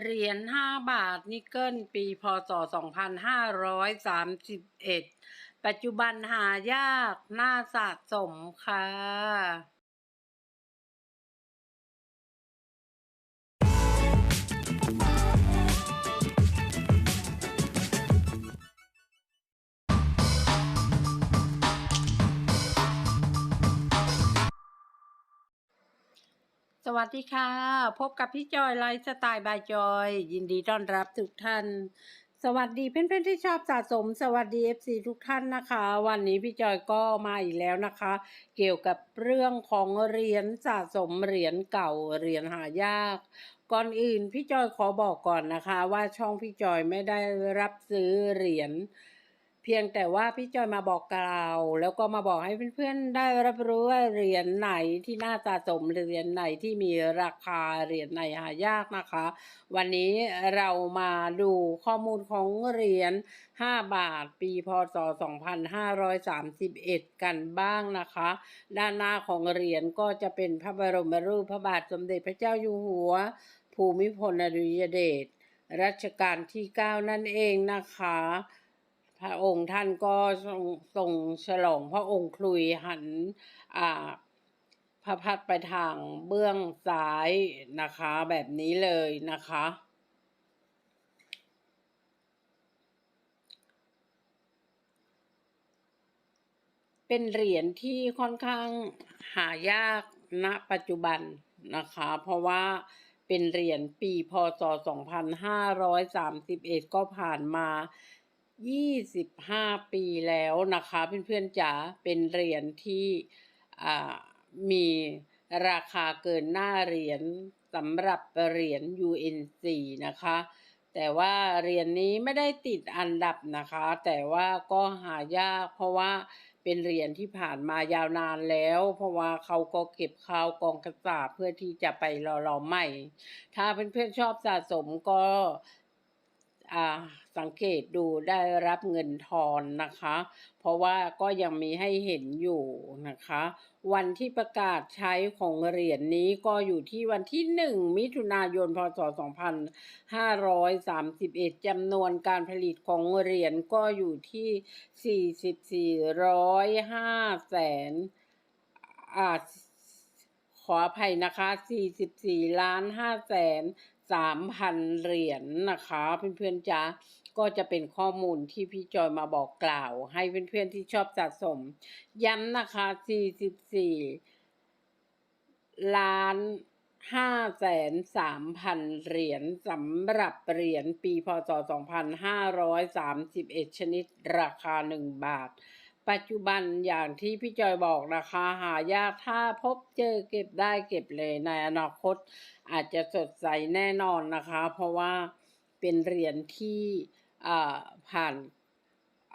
เหรียญห้าบาทนิกเกิลปีพศ 2531 ปัจจุบันหายากน่าสะสมค่ะ สวัสดีค่ะ พบกับพี่จอยไลฟ์สไตล์บายจอย ยินดีต้อนรับทุกท่าน สวัสดีเพื่อนๆที่ชอบสะสม สวัสดี FC ทุกท่านนะคะ วันนี้พี่จอยก็มาอีกแล้วนะคะ เกี่ยวกับเรื่องของเหรียญสะสมเหรียญเก่าเหรียญหายากก่อนอื่นพี่จอยขอบอกก่อนนะคะ ว่าช่องพี่จอยไม่ได้รับซื้อเหรียญ เพียงแต่ว่าพี่จอยมาบอกกล่าว แล้วก็มาบอกให้เพื่อนๆได้รับรู้ว่าเหรียญไหนที่น่าสะสมเหรียญไหนที่มีราคาเหรียญไหนหายากนะคะ วันนี้เรามาดูข้อมูลของเหรียญ5 บาท ปีพศ 2531 กันบ้างนะคะ ด้านหน้าของเหรียญก็จะเป็นพระบรมรูปพระบาทสมเด็จพระเจ้าอยู่หัว ภูมิพลอดุลยเดชรัชกาลที่ 9 นั่นเองนะคะ พระองค์ท่านก็ทรงฉลองพระองค์คลุยหันอ่าพระพัดไปทางเบื้องซ้ายนะคะ แบบนี้เลยนะคะ เป็นเหรียญที่ค่อนข้างหายากณปัจจุบันนะคะ เพราะว่าเป็นเหรียญปีพศ 2531 ก็ผ่านมา 25 ปีแล้วนะคะเพื่อนๆจ๋าเป็นเหรียญที่มีราคาเกินหน้าเหรียญสำหรับเหรียญ UNC นะคะ แต่ว่าเหรียญนี้ไม่ได้ติดอันดับนะคะ แต่ว่าก็หายากเพราะว่าเป็นเหรียญที่ผ่านมายาวนานแล้ว เพราะว่าเขาก็เก็บข้าวกองกระสาเพื่อที่จะไปรอรอใหม่ ถ้าเพื่อนๆชอบสะสมก็ สังเกตดูได้รับเงินทอนนะคะ เพราะว่าก็ยังมีให้เห็นอยู่นะคะ วันที่ประกาศใช้ของเหรียญนี้ก็อยู่ที่วันที่ 1 มิถุนายนพศ 2531จำนวนการผลิตของเหรียญก็อยู่ที่ 44,500แสนอ่า ออภัยนะคะ 44ล้าน5แสน3,000เหรียญนะคะ เพื่อนๆจ๊ะก็จะเป็นข้อมูลที่พี่จอยมาบอกกล่าว ให้เพื่อนๆที่ชอบสะสม ย้ำนะคะ 44 ล้าน5แสน3,000เหรียญสำหรับเหรียญปีพศ 2531 ชนิดราคา 1 บาท ปัจจุบันอย่างที่พี่จอยบอกนะคะ หายากถ้าพบเจอเก็บได้เก็บเลยในอนาคต อาจจะสดใสแน่นอนนะคะ เพราะว่าเป็นเหรียญที่อ่าผ่าน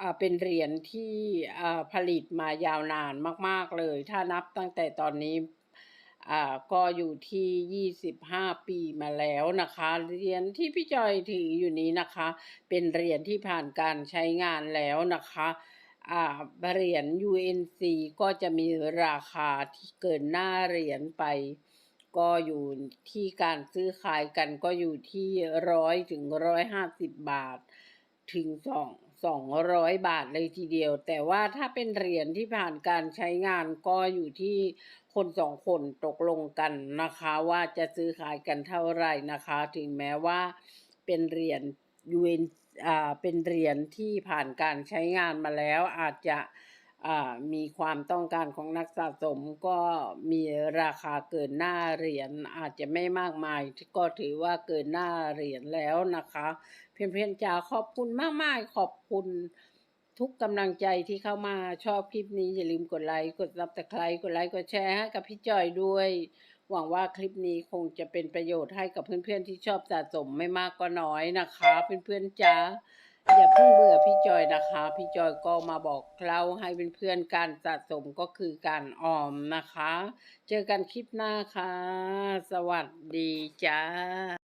อ่าเป็นเหรียญที่อ่าผลิตมายาวนานมาก ๆเลย ถ้านับตั้งแต่ตอนนี้อ่าก็อยู่ที่ 25 ปีมาแล้วนะคะ เหรียญที่พี่จอยถืออยู่นี้นะคะ เป็นเหรียญที่ผ่านการใช้งานแล้วนะคะ เหรียญ UNC ก็จะมีราคาที่เกินหน้าเหรียญไป ก็อยู่ที่การซื้อขายกันก็อยู่ที่ร้อยถึงร้อยห้าสิบบาท ถึงสองสองร้อยบาทเลยทีเดียว แต่ว่าถ้าเป็นเหรียญที่ผ่านการใช้งานก็อยู่ที่คนสองคนตกลงกันนะคะ ว่าจะซื้อขายกันเท่าไหร่นะคะ ถึงแม้ว่าเป็นเหรียญ UN อ่าเป็นเหรียญที่ผ่านการใช้งานมาแล้วอาจจะอ่ามีความต้องการของนักสะสมก็มีราคาเกินหน้าเหรียญอาจจะไม่มากมายก็ถือว่าเกินหน้าเหรียญแล้วนะคะ เพื่อนๆจ๋าขอบคุณมากๆขอบคุณทุกกำลังใจที่เข้ามาชอบคลิปนี้อย่าลืมกดไลค์กดซับสไครต์กดไลค์กดแชร์ให้กับพี่จอยด้วย หวังว่าคลิปนี้คงจะเป็นประโยชน์ให้กับเพื่อนๆที่ชอบสะสมไม่มากก็น้อยนะคะ เพื่อนๆจ้าอย่าเพิ่งเบื่อพี่จอยนะคะ พี่จอยก็มาบอกเล่าให้เพื่อนๆการสะสมก็คือการออมนะคะ เจอกันคลิปหน้าค่ะ สวัสดีจ้า